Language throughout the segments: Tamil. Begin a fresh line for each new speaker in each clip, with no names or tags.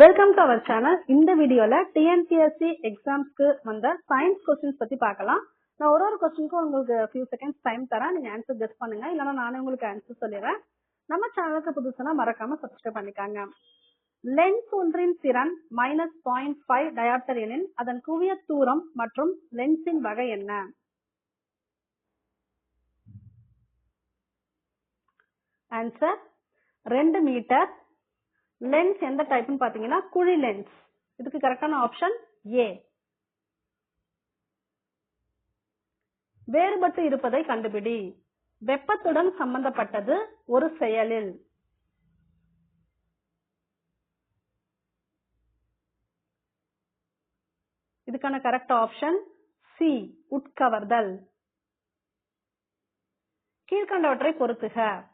வெல்கம் டு அவர் சேனல் இந்த வீடியோல டிஎன்பிஎஸ்சி எக்ஸாம்ஸ்க்கு வந்த சயின்ஸ் கொஸ்டின்ஸ் பத்தி பார்க்கலாம். நான் ஒரு ஒரு கொஸ்டினுக்கும் உங்களுக்கு ஃபியூ செகண்ட்ஸ் டைம் தரேன். நீங்க ஆன்சர் கெஸ் பண்ணுங்க. இல்லைன்னா நானே உங்களுக்கு ஆன்சர் சொல்லிடுறேன். நம்ம சேனலுக்கு புதுசுனா மறக்காம சப்ஸ்கிரைப் பண்ணிக்காங்க. லென்ஸ் ஒன்றின் திறன் மைனஸ் பாயிண்ட் ஃபைவ் டயாப்டர் எனில் அதன் குவிய தூரம் மற்றும் லென்ஸின் வகை என்ன? ஆன்சர் ரெண்டு மீட்டர் லென்ஸ் எந்த டைப்னு பாத்தீங்கன்னா குழி லென்ஸ் இதுக்கு கரெக்டான ஆப்ஷன் ஏ வேறுபட்டு இருப்பதை கண்டுபிடி. வெப்பத்துடன் சம்பந்தப்பட்டது ஒரு செயலில். இதுக்கான கரெக்ட் ஆப்ஷன் சி உட்கவர்தல். கீழ்கண்டவற்றை பொறுத்துக.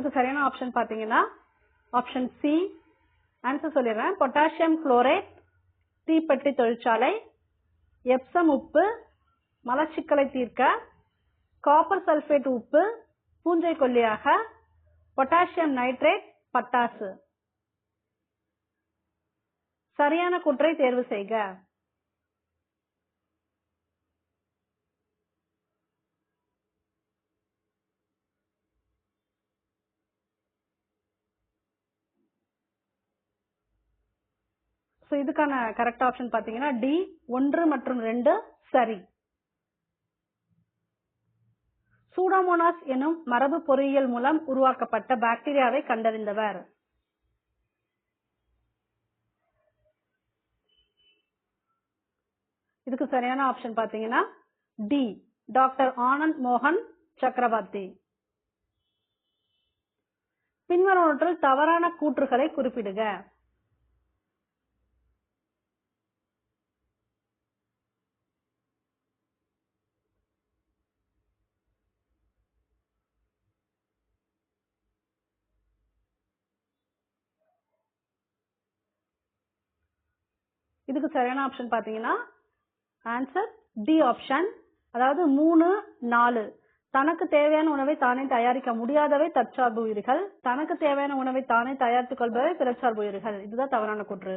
இதுக்கு சரியான ஆப்ஷன் பாத்தீங்கன்னா ஆப்ஷன் சி ஆன்சர் சொல்லிடுறேன். பொட்டாசியம் குளோரேட் தீப்பெட்டி தொழிற்சாலை எப்சம் உப்பு மலச்சிக்கலை தீர்க்க காப்பர் சல்பேட் உப்பு பூஞ்சை கொல்லியாக பொட்டாசியம் நைட்ரேட் பட்டாசு. சரியான குற்றை தேர்வு செய்க. ஸோ இதுக்கான கரெக்ட் ஆப்ஷன் பார்த்தீங்கன்னா டி ஒன்று மற்றும் ரெண்டு சரி. சூடாமோனாஸ் எனும் மரபு பொறியியல் மூலம் உருவாக்கப்பட்ட பாக்டீரியாவை கண்டறிந்தவர். இதுக்கு சரியான ஆப்ஷன் பாத்தீங்கன்னா டி டாக்டர் ஆனந்த் மோகன் சக்கரவர்த்தி. பின்வருவற்றில் தவறான கூற்றுகளை குறிப்பிடுக. இதுக்கு சரியான ஆப்ஷன் பாத்தீங்கன்னா ஆன்சர் டி ஆப்ஷன் அதாவது மூணு நாலு. தனக்கு தேவையான உணவை தானே தயாரிக்க முடியாதவை தற்சார்பு உயிர்கள். தனக்கு தேவையான உணவை தானே தயாரித்துக் கொள்பவை பிறச்சார்பு உயிர்கள். இதுதான் தவறான கூற்று.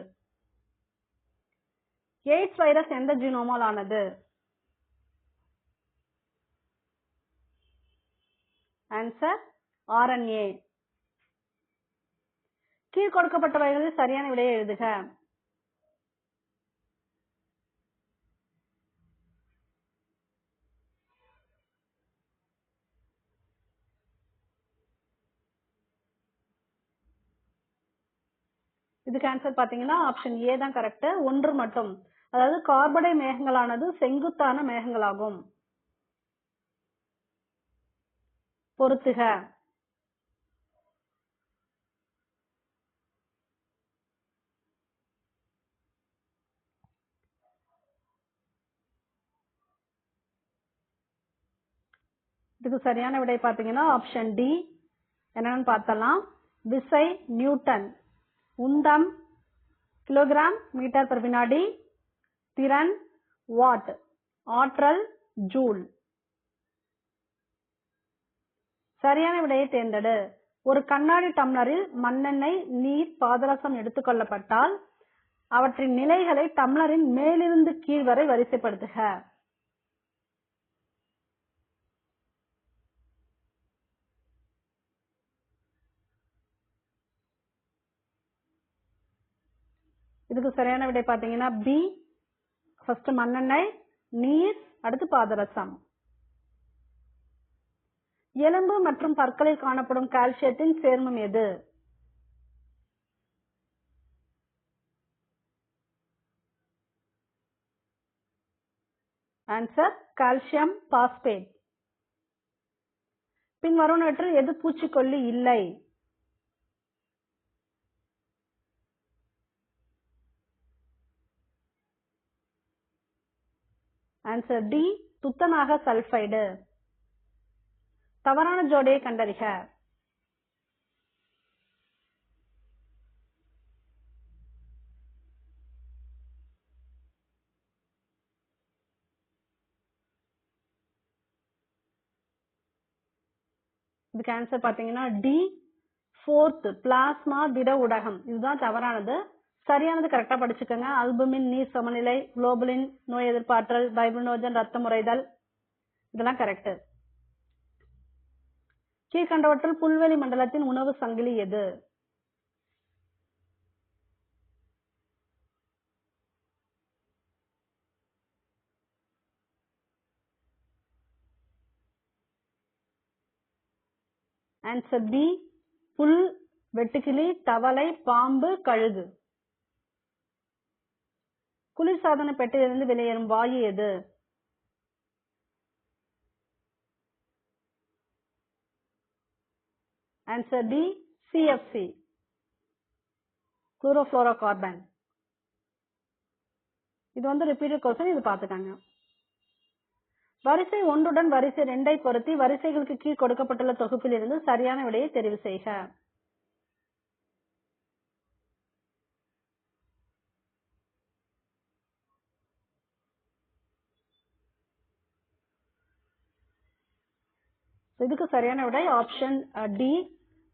எய்ட்ஸ் வைரஸ் எந்த ஜீனோமால் ஆனது? ஆன்சர் ஆர்என்ஏ கீழ் கொடுக்கப்பட்டவைகளில் சரியான விடையை எழுதுக. இதுக்கு ஆன்சர் பாத்தீங்கன்னா ஆப்ஷன் ஏ தான் கரெக்ட் ஒன்று மட்டும். அதாவது கார்படை மேகங்களானது செங்குத்தான மேகங்களாகும். பொறுத்துக இதுக்கு சரியான விடை பாத்தீங்கன்னா ஆப்ஷன் டி என்னன்னு பார்த்தலாம். விசை நியூட்டன். உந்தம் கிலோகிராம் மீட்டர் per வினாடி திறன் வாட் ஆற்றல் ஜூல் சரியான விடையை தேர்ந்தெடு. ஒரு கண்ணாடி டம்ளரில் மண்ணெண்ணெய் நீர் பாதரசம் எடுத்துக்கொள்ளப்பட்டால் அவற்றின் நிலைகளை டம்ளரின் மேலிருந்து கீழ் வரை வரிசைப்படுத்துக. இதுக்கு சரியான விடை பாத்தீங்கன்னா பி ஃபர்ஸ்ட் மண்ணெண்ணெய் நீர் அடுத்து பாதரசம். எலும்பு மற்றும் பற்களில் காணப்படும் கால்சியத்தின் சேர்மம் எது? ஆன்சர் கால்சியம் பாஸ்பேட் பின் வருவனவற்றில் எது பூச்சிக்கொல்லி இல்லை? ஆன்சர் டி துத்தநாக சல்பைடு தவறான ஜோடியை கண்டறிக. இதுக்கு ஆன்சர் பாத்தீங்கன்னா டி ஃபோர்த் பிளாஸ்மா திட ஊடகம். இதுதான் தவறானது. சரியானது கரெக்டா படிச்சுக்கோங்க. அல்புமின் நீர் சமநிலை குளோபுலின் நோய் எதிர்ப்பாற்றல் பைப்ரினோஜன் ரத்த முறைதல். இதெல்லாம் கரெக்ட் கீழ்கண்டவற்றில் புல்வெளி மண்டலத்தின் உணவு சங்கிலி எது? ஆன்சர் பி புல் வெட்டுக்கிளி தவளை பாம்பு கழுகு. குளிர்சாதன பெட்டியிலிருந்து வெளியேறும் வாயு எது? ஆன்சர் டி சிஎஃப்சி குளோரோஃபுளோரோகார்பன் இது வந்து ரிப்பீட்டட் கொஸ்டின் இது பார்த்துக்காங்க. வரிசை ஒன்றுடன் வரிசை ரெண்டை பொருத்தி வரிசைகளுக்கு கீழ் கொடுக்கப்பட்டுள்ள தொகுப்பில் இருந்து சரியான விடையை தெரிவு செய்க. இதுக்கு சரியான விடை ஆப்ஷன் டி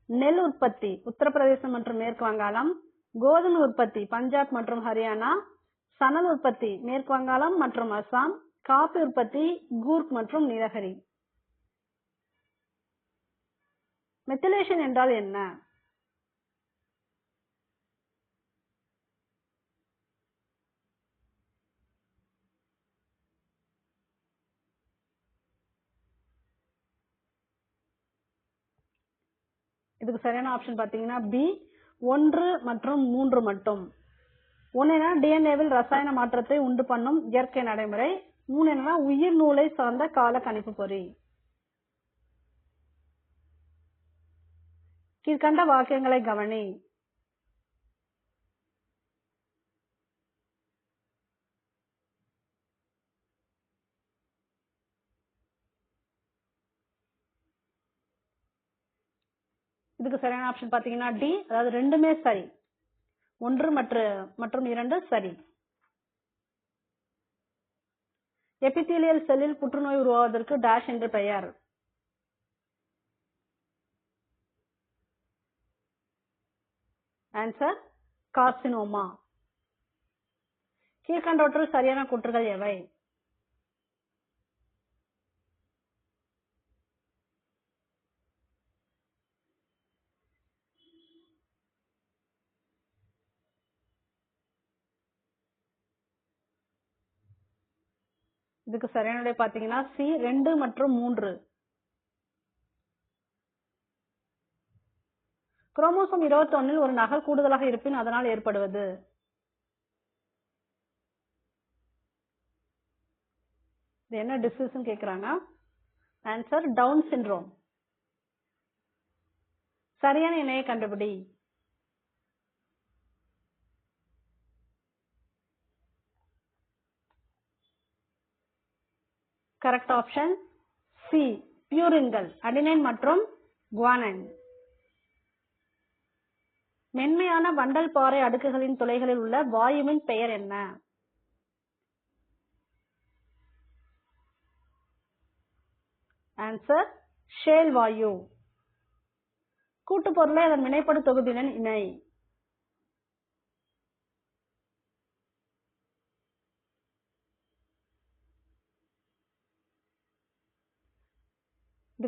நெல் உற்பத்தி உத்தரப்பிரதேசம் மற்றும் மேற்கு வங்காளம். கோதுமை உற்பத்தி பஞ்சாப் மற்றும் ஹரியானா. சணல் உற்பத்தி மேற்கு வங்காளம் மற்றும் அசாம். காபி உற்பத்தி கூர்க் மற்றும் நீலகிரி. மெத்திலேஷன் என்றால் என்ன? இதுக்கு சரியான ஆப்ஷன் பாத்தீங்கன்னா பி ஒன்று மற்றும் மூன்று மட்டும். ஒன்னு என்ன டிஎன்ஏவில் ரசாயன மாற்றத்தை உண்டு பண்ணும் இயற்கை நடைமுறை. மூணு என்னன்னா உயிர் நூலை சார்ந்த கால கணிப்பு பொறி. கீழ்கண்ட வாக்கியங்களை கவனி. இதுக்கு சரியான ஆப்ஷன் பாத்தீங்கன்னா டி அதாவது ரெண்டுமே சரி. ஒன்று மற்றும் மற்றும் இரண்டு சரி. எபித்தீலியல் செல்லில் புற்றுநோய் உருவாவதற்கு டேஷ் என்று பெயர். ஆன்சர் கார்சினோமா கீழ்கண்டவற்றில் சரியான கூற்றுகள் எவை? இதுக்கு சரியான விடை பாத்தீங்கன்னா சி ரெண்டு மற்றும் மூன்று. குரோமோசோம் 21 ஒரு நகல் கூடுதலாக இருப்பின் அதனால் ஏற்படுவது. இது என்ன டிசீஸ் கேக்குறாங்க ஆன்சர் டவுன் சிண்ட்ரோம் சரியான இணையை கண்டுபிடி. கரெக்ட் ஆப்ஷன் சி பியூரின்கள் அடினைன் மற்றும் குவானைன் மென்மையான வண்டல் பாறை அடுக்குகளின் துளைகளில் உள்ள வாயுவின் பெயர் என்ன? ஆன்சர் ஷேல் வாயு. கூட்டுப்பொருளை அதன் வினைப்படு தொகுதியுடன் இணை.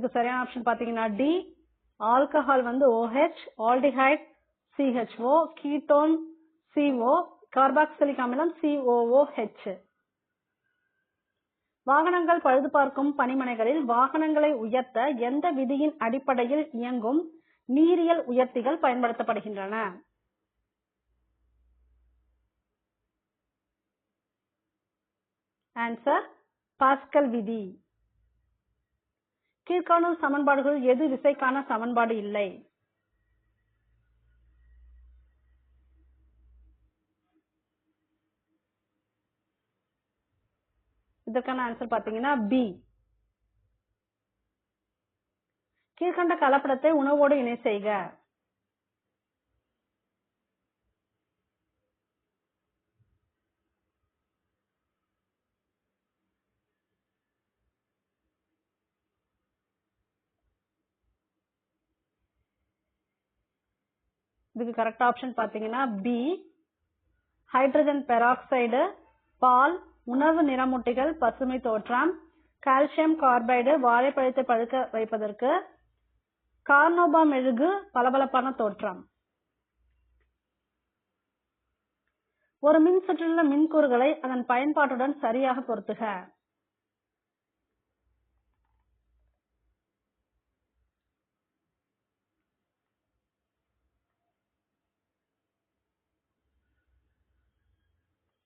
இதுக்கு சரியான ஆப்ஷன் பாத்தீங்கன்னா டி ஆல்கஹால் வந்து OH aldehyde CHO ketone CO carboxylic அமிலம் சிஓஓஹெச் வாகனங்கள் பழுது பார்க்கும் பணிமனைகளில் வாகனங்களை உயர்த்த எந்த விதியின் அடிப்படையில் இயங்கும் நீரியல் உயர்த்திகள் பயன்படுத்தப்படுகின்றன? ஆன்சர் பாஸ்கல் விதி. கீழ்காணும் சமன்பாடுகள் எது விசைக்கான சமன்பாடு இல்லை? இதற்கான ஆன்சர் பாத்தீங்கன்னா பி கீழ்கண்ட கலப்படத்தை உணவோடு இணை செய்க. இதுக்கு கரெக்ட் ஆப்ஷன் பாத்தீங்கன்னா பி ஹைட்ரஜன் பெராக்சைடு பால் உணவு நிறமூட்டிகள் பசுமை தோற்றம் கால்சியம் கார்பைடு வாழைப்பழத்தை பழுக்க வைப்பதற்கு கார்னோபா மெழுகு பளபளப்பான தோற்றம். ஒரு மின் சுற்றிலுள்ள மின்கூறுகளை அதன் பயன்பாட்டுடன் சரியாக பொருத்துக.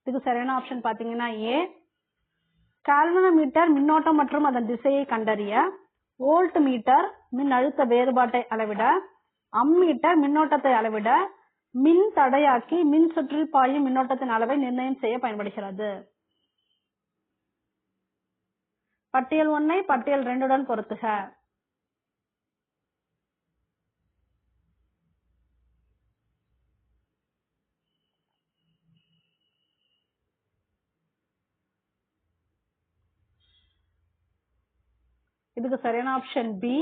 இதுக்கு சரியான ஆப்ஷன் பாத்தீங்கன்னா ஏ கால்வனோமீட்டர் மின்னோட்டம் மற்றும் அதன் திசையை கண்டறிய வோல்ட் மீட்டர் மின் அழுத்த வேறுபாட்டை அளவிட அம்மீட்டர் மின்னோட்டத்தை அளவிட மின் தடையாக்கி மின் சுற்றில் பாயும் மின்னோட்டத்தின் அளவை நிர்ணயம் செய்ய பயன்படுகிறது. பட்டியல் ஒன்னை பட்டியல் ரெண்டுடன் பொருத்துக. இதுக்கு சரியான ஆப்ஷன் பி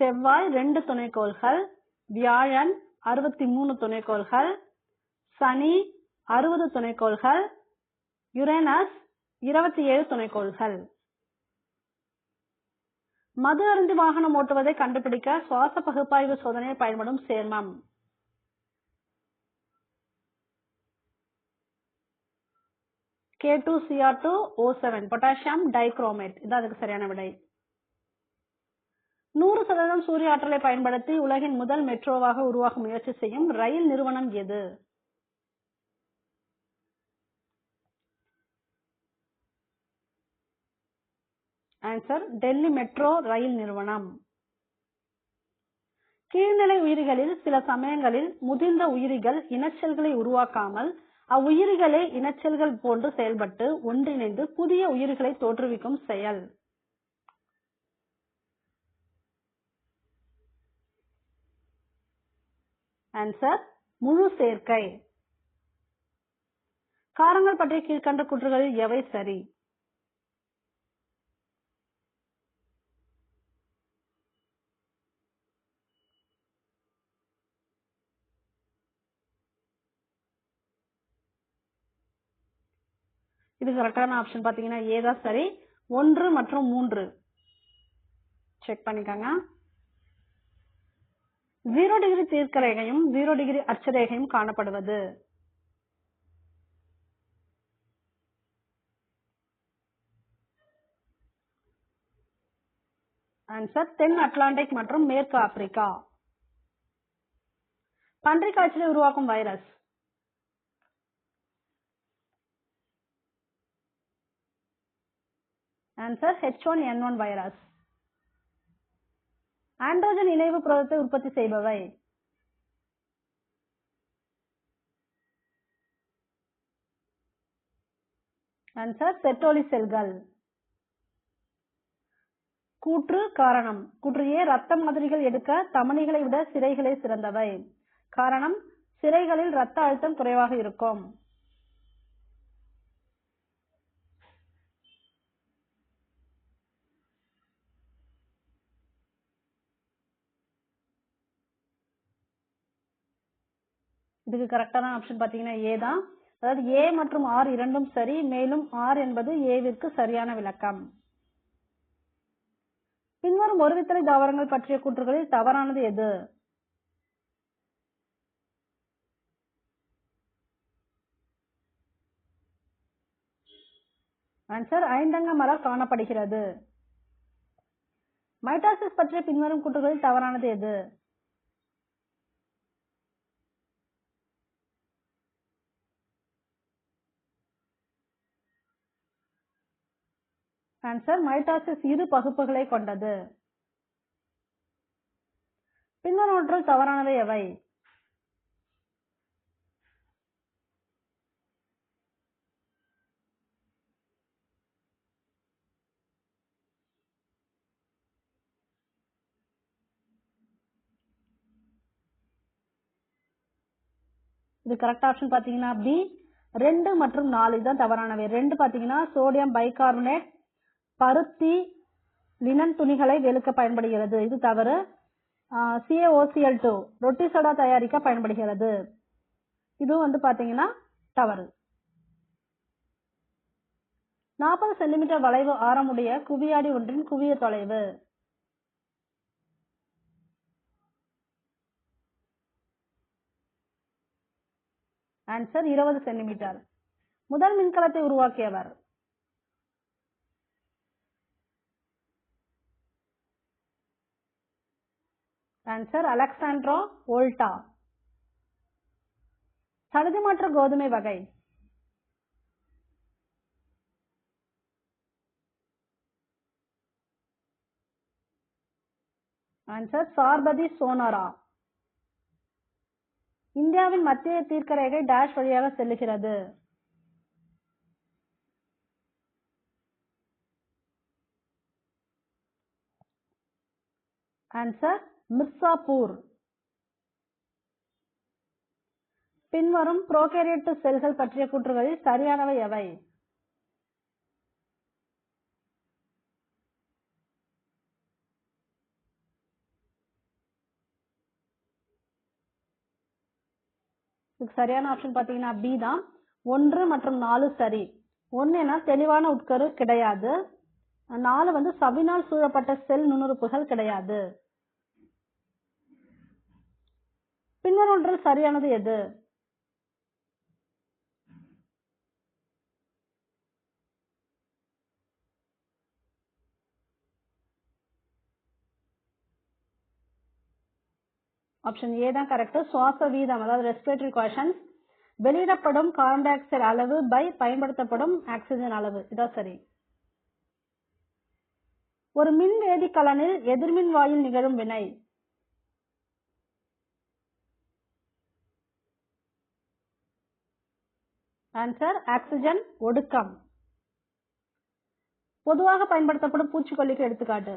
செவ்வாய் ரெண்டு துணைக்கோள்கள் வியாழன் அறுபத்தி மூணு துணைக்கோள்கள் சனி அறுபது துணைக்கோள்கள் யுரேனஸ் இருபத்தி ஏழு துணைக்கோள்கள். மது அருந்தி வாகனம் ஓட்டுவதை கண்டுபிடிக்க சுவாச பகுப்பாய்வு சோதனையில் பயன்படும் சேர்மம். K two CR two O seven potassium dichromate இது அதுக்கு சரியான விடை. நூறு சதவீதம் சூரிய ஆற்றலை பயன்படுத்தி உலகின் முதல் மெட்ரோவாக உருவாக்க முயற்சி செய்யும் ரயில் நிறுவனம் எது? ஆன்சர் டெல்லி மெட்ரோ ரயில் நிறுவனம். கீழ்நிலை உயிரிகளில் சில சமயங்களில் முதிர்ந்த உயிரிகள் இனச்செல்களை உருவாக்காமல் அவ்வுயிரிகளே இனச்செல்கள் போன்று செயல்பட்டு ஒன்றிணைந்து புதிய உயிர்களை தோற்றுவிக்கும் செயல். ஆன்சர் முழு சேர்க்கை. காரங்கள் பற்றிய கீழ்கண்ட கூற்றுகளில் எவை சரி? இது கரெக்டான ஆப்ஷன் பாத்தீங்கன்னா ஏ தான் சரி? ஒன்று மற்றும் மூன்று. செக் பண்ணிக்கோங்க. ஜீரோ டிகிரி தீர்க்கரேகையும் ஜீரோ டிகிரி அட்சரேகையும் காணப்படுவது. ஆன்சர் தென் அட்லாண்டிக் மற்றும் மேற்கு ஆப்பிரிக்கா. பன்றி காய்ச்சலை உருவாக்கும் virus. Answer H one N one virus androgen இணைவு புரதத்தை உற்பத்தி செய்பவை. ஆன்சர் செட்டோலி செல்கள் கூற்று காரணம். கூற்று ரத்த மாதிரிகள் எடுக்க தமனிகளை விட சிரைகளே சிறந்தவை. காரணம் சிரைகளில் ரத்த அழுத்தம் குறைவாக இருக்கும். இதுக்கு கரெக்டான ஆப்ஷன் பார்த்தீங்கன்னா ஏ தான். அதாவது ஏ மற்றும் ஆர் இரண்டும் சரி மேலும் ஆர் என்பது ஏவிற்கு சரியான விளக்கம். பின்வரும் ஒருவித்தலை தாவரங்கள் பற்றிய கூற்றுகளில் தவறானது எது? ஆன்சர் ஐந்தங்க மலர் காணப்படுகிறது. மைட்டாசிஸ் பற்றிய பின்வரும் கூற்றுகளில் தவறானது எது? கேன்சர் மைட்டாசிஸ் இரு பகுப்புகளை கொண்டது. பின்வருவற்றுள் தவறானவை எவை? இது கரெக்ட் ஆப்ஷன் பாத்தீங்கன்னா பி ரெண்டு மற்றும் நாலு இதுதான் தவறானவை. ரெண்டு பாத்தீங்கன்னா சோடியம் பைகார்பனேட் பருத்தி லினன் துணிகளை வெளுக்க பயன்படுகிறது. இது தவறு. சிஏஓசிஎல் டூ ரொட்டி சோடா தயாரிக்க பயன்படுகிறது. இதுவும் வந்து பாத்தீங்கன்னா தவறு. நாற்பது சென்டிமீட்டர் வளைவு ஆரமுடைய குவியாடி ஒன்றின் குவிய தொலைவு. ஆன்சர் இருபது சென்டிமீட்டர். முதல் மின்கலத்தை உருவாக்கியவர். ஆன்சர் அலெக்சாண்ட்ரோ வோல்டா சகஜமற்ற கோதுமை வகை. ஆன்சர் சார்பதி சோனாரா இந்தியாவின் மத்திய தீர்க்கரேகை டேஷ் வழியாக செல்லுகிறது. ஆன்சர் மிர்சாபூர். பின்வரும் புரோகேரியட்டு செல்கள் பற்றிய கூற்றுகளில் சரியானவை எவை? சரியான ஆப்ஷன் பாத்தீங்கன்னா பி தான். ஒன்று மற்றும் நாலு சரி. ஒன்னுனா தெளிவான உட்கரு கிடையாது. நாலு வந்து சவினால் சூழப்பட்ட செல் நுண்ணுறுப்புகள் கிடையாது. பின்வரொன்றில் சரியானது எது? ஆப்ஷன் ஏ தான் கரெக்ட் சுவாச வீதம் அதாவது ரெஸ்பிரேட்டரி கொஷன்ஸ் வெளியிடப்படும் கார்பன் டை ஆக்சைடு அளவு பை பயன்படுத்தப்படும் ஆக்சிஜன் அளவு. இதான் சரி. ஒரு மின் வேதிக்கலனில் எதிர்மின் வாயில் நிகழும் வினை. ஆன்சர் ஆக்சிஜன் ஒடுக்கம். பொதுவாக பயன்படுத்தப்படும் பூச்சிக்கொல்லிக்கு எடுத்துக்காட்டு.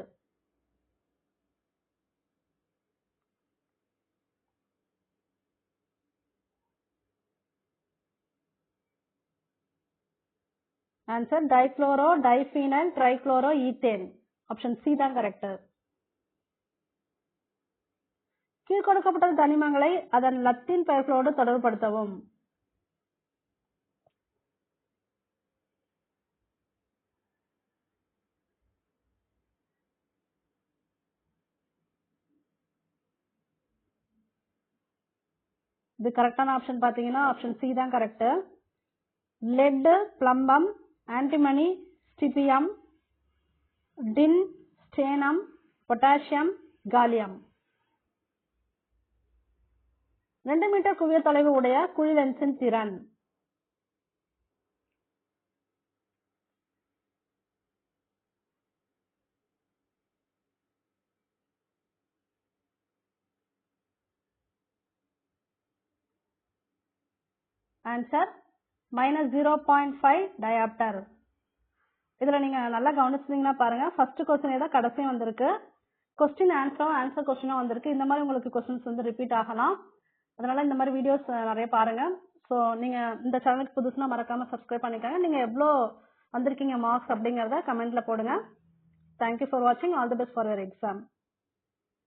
Answer dichloro diphenyl trichloro ethane option C தான் கரெக்ட் கீழ்கொடுக்கப்பட்ட தனிமங்களை அதன் லத்தீன் பெயர்களோடு தொடர்புபடுத்தவும். இது கரெக்டான ஆப்ஷன் பார்த்தீங்கன்னா ஆப்ஷன் சி தான் correct lead plumbum antimony stibium tin stannum potassium kalium ரெண்டு மீட்டர் குவிய தொலைவு உடைய குழி லென்ஸின் திறன். Answer minus zero point five dioptre இதில் நீங்கள் நல்லா கவனிச்சிங்கன்னா பாருங்கள் ஃபர்ஸ்ட் கொஸ்டின் தான் கடைசியும் வந்திருக்கு. கொஸ்டின் ஆன்சரும் ஆன்சர் கொஸ்டினும் வந்திருக்கு. இந்த மாதிரி உங்களுக்கு கொஸ்டின்ஸ் வந்து ரிப்பீட் ஆகலாம். அதனால இந்த மாதிரி வீடியோஸ் நிறைய பாருங்க. ஸோ நீங்கள் இந்த சேனலுக்கு புதுசுனா மறக்காமல் சப்ஸ்கிரைப் பண்ணிக்கோங்க. நீங்கள் எவ்வளோ வந்திருக்கீங்க மார்க்ஸ் அப்படிங்கிறத கமெண்ட்டில் போடுங்க. தேங்க்யூ ஃபார் வாட்சிங் all the best for your exam